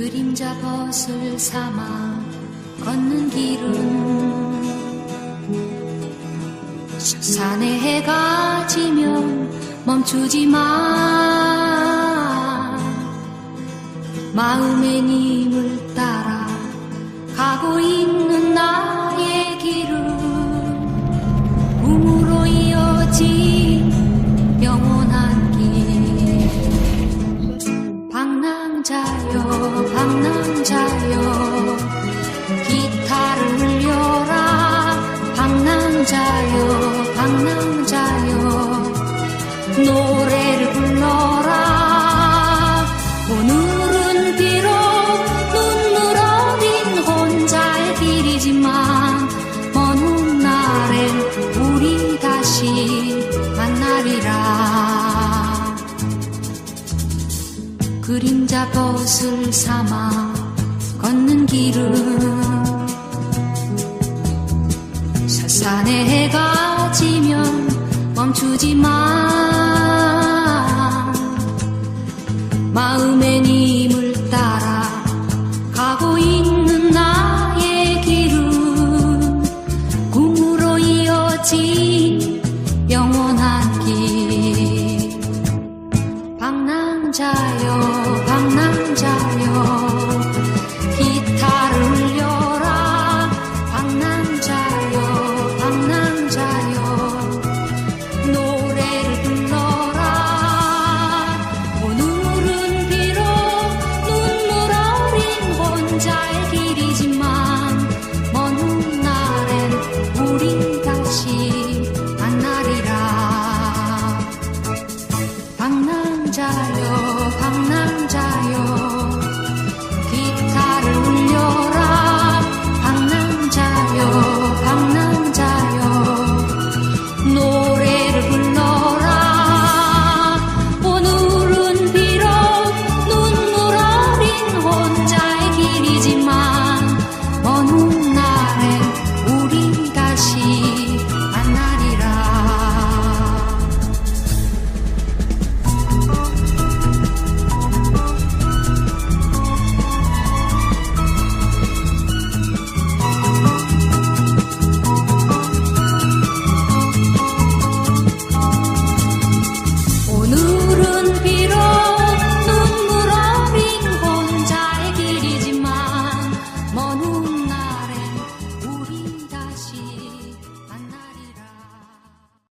그림자 벗을 삼아 걷는 길은 산에 해가 지면 멈추지 마. 마음의 님을 따라 가고 있는 나 방랑자여 방랑자여 노래를 불러라. 오늘은 비록 눈물 어린 혼자의 길이지만 먼 훗날엔 우리 다시 만나리라. 그림자 벗을 삼아 걷는 길은 산의 해가 지면 멈추지 마. 마음의 님 sky. now.